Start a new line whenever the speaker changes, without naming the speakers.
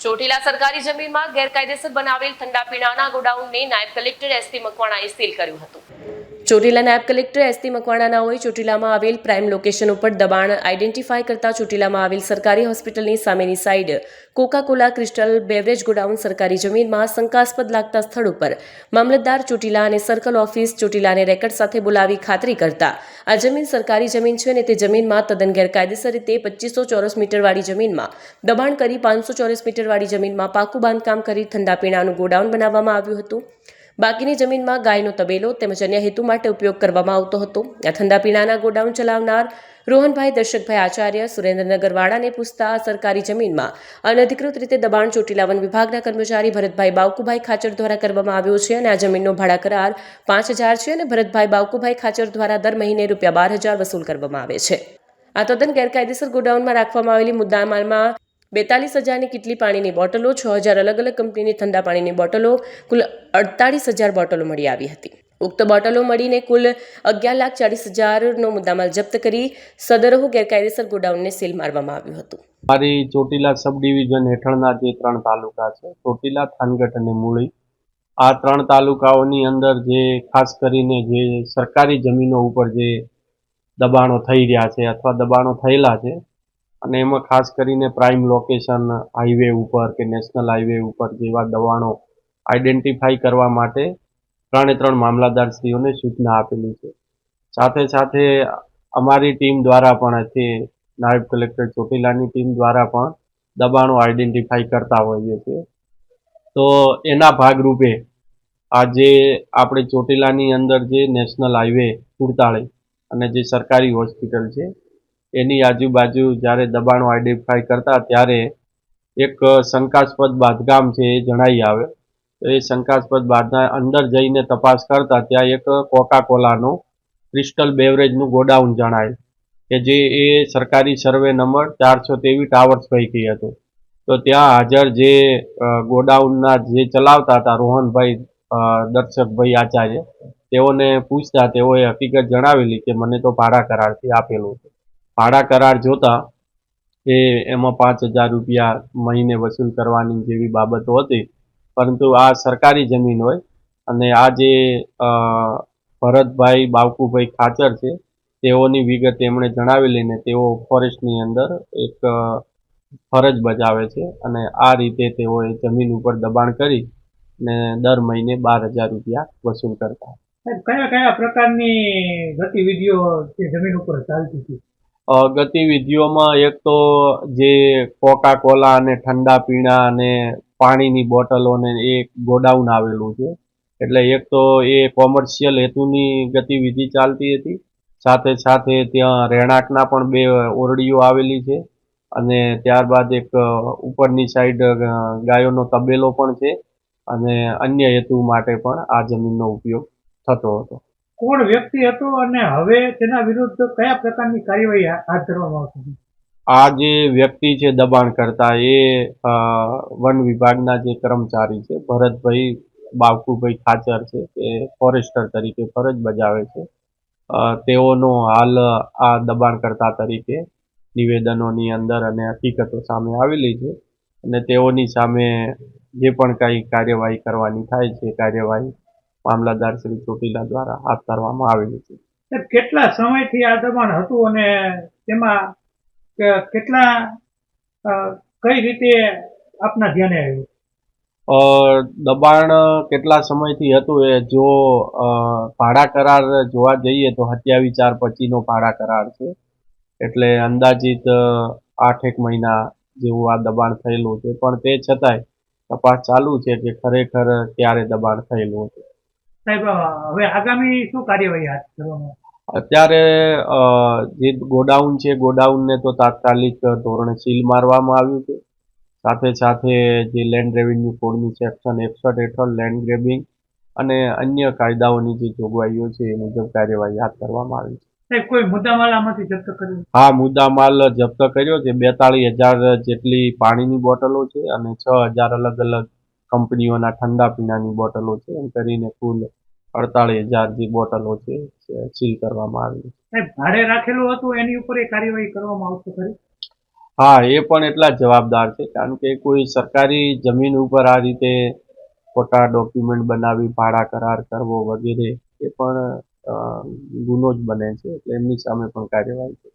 ચોટીલા સરકારી જમીનમાં ગેરકાયદેસર બનાવેલ ઠંડા પીણાના ગોડાઉનને નાયબ કલેક્ટર એસટી મકવાણાએ સીલ કર્યું હતું. ચોટીલા નાયબ કલેક્ટર એસટી મકવાણાનાઓએ ચોટીલામાં આવેલ પ્રાઇમ લોકેશન ઉપર દબાણ આઈડેન્ટિફાય કરતા ચોટીલામાં આવેલ સરકારી હોસ્પિટલની સામેની side Coca Cola Crystal beverage godown સરકારી જમીનમાં શંકાસ્પદ લાગતા સ્થળ ઉપર મામલતદાર ચોટીલા અને સર્કલ ઓફિસ ચોટીલાને રેકર્ડ સાથે બોલાવી ખાતરી કરતા, આ જમીન સરકારી જમીન છે અને તે જમીનમાં તદ્દન ગેરકાયદેસર રીતે પચીસો ચોરસ મીટરવાળી જમીનમાં દબાણ કરી પાંચસો ચોરસ મીટરવાળી જમીનમાં પાકું બાંધકામ કરી ઠંડા પીણાનું ગોડાઉન બનાવવામાં આવ્યું હતું. બાકીની જમીનમાં ગાયનો તબેલો તેમજ અન્ય હેતુ માટે ઉપયોગ કરવામાં આવતો હતો. આ ઠંડા પીણાના ગોડાઉન ચલાવનાર રોહનભાઈ, દર્શકભાઈ આચાર્ય સુરેન્દ્રનગર વાડાને પૂછતા સરકારી જમીનમાં અનધિકૃત રીતે દબાણ ચોટીલા વન વિભાગના કર્મચારી ભરતભાઈ બાવકુભાઈ ખાચર દ્વારા કરવામાં આવ્યો છે અને આ જમીનનો ભાડા કરાર પાંચ હજાર છે અને ભરતભાઈ બાવકુભાઈ ખાચર દ્વારા દર મહિને રૂપિયા બાર હજાર વસૂલ કરવામાં આવે છે. આ તદ્દન ગેરકાયદેસર ગોડાઉનમાં રાખવામાં આવેલી મુદ્દામાલમાં બેતાલીસ હજારની કેટલી પાણીની બોટલો, છ હજાર અલગ અલગ કંપનીની ઠંડા પાણીની બોટલો, કુલ અડતાળીસ હજાર બોટલો મળી આવી હતી. ઉક્ત બોટલો મળીને કુલ અગિયાર લાખ ચાલીસ હજારનો મુદ્દામાલ જપ્ત કરી સદરહુ ગેરકાયદેસર ગોડાઉનને સીલ મારવામાં આવ્યું હતું.
મારી ચોટીલા સબ ડિવિઝન હેઠળના જે ત્રણ તાલુકા છે, ચોટીલા, થાનગઢ અને મૂળી, આ ત્રણ તાલુકાઓની અંદર જે ખાસ કરીને જે સરકારી જમીનો ઉપર જે દબાણો થઈ રહ્યા છે અથવા દબાણો થયેલા છે અને એમાં ખાસ કરીને પ્રાઇમ લોકેશન હાઈવે ઉપર કે નેશનલ હાઈવે ઉપર જેવા દબાણો આઈડેન્ટિફાઈ કરવા માટે ત્રણે ત્રણ મામલતદારશ્રીઓને સૂચના આપેલી છે. સાથે સાથે અમારી ટીમ દ્વારા પણ તે નાયબ કલેક્ટર ચોટીલાની ટીમ દ્વારા પણ દબાણો આઈડેન્ટિફાઈ કરતા હોઈએ છીએ. તો એના ભાગરૂપે આજે આપણે ચોટીલાની અંદર જે નેશનલ હાઈવે કુડતાળી અને જે સરકારી હોસ્પિટલ છે એની આજુબાજુ જ્યારે દબાણો આઈડેન્ટિફાઈ કરતા ત્યારે એક શંકાસ્પદ બાંધકામ છે એ જણાઈ આવે. તો એ શંકાસ્પદ બાંધના અંદર જઈને તપાસ કરતા ત્યાં એક કોકાકોલાનું ક્રિસ્ટલ બેવરેજનું ગોડાઉન જણાય કે જે એ સરકારી સર્વે નંબર ચારસો તેવીસ ટાવર્સ પૈકી હતું. તો ત્યાં હાજર જે ગોડાઉનના જે ચલાવતા હતા રોહનભાઈ દર્શકભાઈ આચાર્ય, તેઓને પૂછતા તેઓએ હકીકત જણાવેલી કે મને તો ભાડા કરારથી આપેલું છે ભાડા કરાર જોતા એ એમાં પાંચ હજાર રૂપિયા મહિને વસૂલ કરવાની જેવી બાબતો હતી. પરંતુ આ સરકારી જમીન હોય અને આ જે ભરતભાઈ બાવકુભાઈ ખાચર છે, તેઓની વિગત એમણે જણાવી લઈને તેઓ ફોરેસ્ટની અંદર એક ફરજ બજાવે છે અને આ રીતે તેઓએ જમીન ઉપર દબાણ કરી ને દર મહિને બાર હજાર રૂપિયા વસૂલ કરતા.
કયા કયા પ્રકારની ગતિવિધિઓ જમીન ઉપર ચાલતી હતી?
ગતિવિધિઓમાં એક તો જે કોકા કોલા અને ઠંડા પીણા અને પાણીની બોટલોને એ ગોડાઉન આવેલું છે. એટલે એક તો એ કોમર્શિયલ હેતુની ગતિવિધિ ચાલતી હતી. સાથે સાથે ત્યાં રહેણાંકના પણ બે ઓરડીઓ આવેલી છે અને ત્યારબાદ એક ઉપરની સાઈડ ગાયોનો તબેલો પણ છે અને અન્ય હેતુ માટે પણ આ જમીનનો ઉપયોગ થતો હતો.
કોણ વ્યક્તિ હતો અને હવે તેના વિરુદ્ધ કયા પ્રકારની કાર્યવાહી હાથ ધરવામાં આવશે?
આ જે વ્યક્તિ છે દબાણ કરતા એ વન વિભાગના જે કર્મચારી છે, ભરતભાઈ બાવકુભાઈ ખાચર છે, એ ફોરેસ્ટર તરીકે ફરજ બજાવે છે. તેઓનો હાલ આ દબાણકર્તા તરીકે નિવેદનોની અંદર અને હકીકતો સામે આવેલી છે અને તેઓની સામે જે પણ કાંઈ કાર્યવાહી કરવાની થાય છે કાર્યવાહી મામલાદાર શ્રી ચોટીલા દ્વારા હાથ ધરવામાં આવેલી છે.
કેટલા સમયથી આ દબાણ હતું અને તેમાં કેટલા કઈ રીતે આપના ધ્યાને આવ્યું?
દબાણ કેટલા સમયથી હતું એ જો ભાડા કરાર જોવા જઈએ તો સત્યાવીસ ચાર પચીનો ભાડા કરાર છે. એટલે અંદાજિત આઠ આઠેક મહિના જેવું આ દબાણ થયેલું છે. પણ તે છતાંય તપાસ ચાલુ છે કે ખરેખર ક્યારે દબાણ થયેલું હતું.
સાહેબ હવે આગામી શું કાર્યવાહી હાથ ધરવામાં
અત્યારે જે ગોડાઉન છે ગોડાઉનને તો તાત્કાલિક ધોરણે સીલ મારવામાં આવ્યું છે. સાથે સાથે જે લેન્ડ રેવન્યુ કોડની સેક્શન એકસઠ હેઠળ લેન્ડ ગ્રેબિંગ અને અન્ય કાયદાઓની જે જોગવાઈઓ છે એ મુજબ કાર્યવાહી હાથ ધરવામાં આવી છે.
કોઈ મુદ્દામાલ આમાંથી જપ્ત કર્યો?
હા મુદ્દામાલ જપ્ત કર્યો છે. બેતાળીસ હજાર જેટલી પાણીની બોટલો છે અને છ હજાર અલગ અલગ કંપનીઓના ઠંડા પીણાની બોટલો છે. એમ કરીને કુલ અડતાળીસ હજાર જે બોટલો છે સીલ કરવામાં આવી.
સાહેબ ભાડે રાખેલું હતું એની ઉપર એ કાર્યવાહી કરવામાં આવશે ખરી?
હા એ પણ એટલા જવાબદાર છે કારણ કે કોઈ સરકારી જમીન ઉપર આ રીતે ખોટા ડોક્યુમેન્ટ બનાવી ભાડા કરાર કરવો વગેરે એ પણ ગુનો જ બને છે એટલે એમની સામે પણ કાર્યવાહી